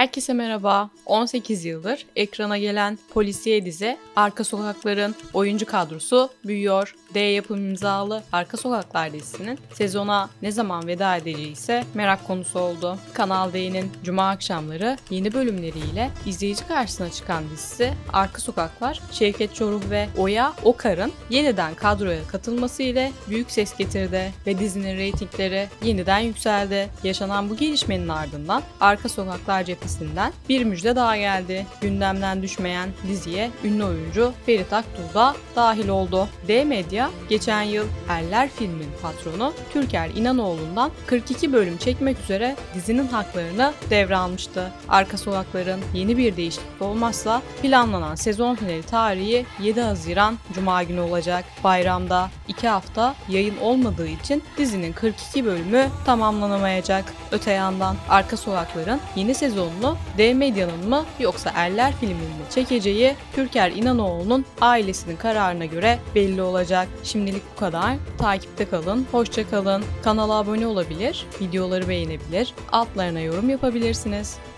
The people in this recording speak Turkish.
Herkese merhaba. 18 yıldır ekrana gelen polisiye dizi Arka Sokaklar'ın oyuncu kadrosu büyüyor. D yapım imzalı Arka Sokaklar dizisinin sezona ne zaman veda edeceği ise merak konusu oldu. Kanal D'nin cuma akşamları yeni bölümleriyle izleyici karşısına çıkan dizisi Arka Sokaklar, Şevket Çoruh ve Oya Okar'ın yeniden kadroya katılması ile büyük ses getirdi ve dizinin reytingleri yeniden yükseldi. Yaşanan bu gelişmenin ardından Arka Sokaklar cephesinden bir müjde daha geldi. Gündemden düşmeyen diziye ünlü oyuncu Ferit Aktuğ da dahil oldu. D Medya geçen yıl Erler filmin patronu Türker İnanoğlu'ndan 42 bölüm çekmek üzere dizinin haklarını devralmıştı. Arka Sokaklar'ın yeni bir değişiklik olmazsa planlanan sezon finali tarihi 7 Haziran Cuma günü olacak. Bayramda 2 hafta yayın olmadığı için dizinin 42 bölümü tamamlanamayacak. Öte yandan Arka Sokaklar'ın yeni sezonunu D Medya'nın mı yoksa Erler filminin mi çekeceği Türker İnanoğlu'nun ailesinin kararına göre belli olacak. Şimdilik bu kadar. Takipte kalın, hoşça kalın. Kanala abone olabilir, videoları beğenebilir, altlarına yorum yapabilirsiniz.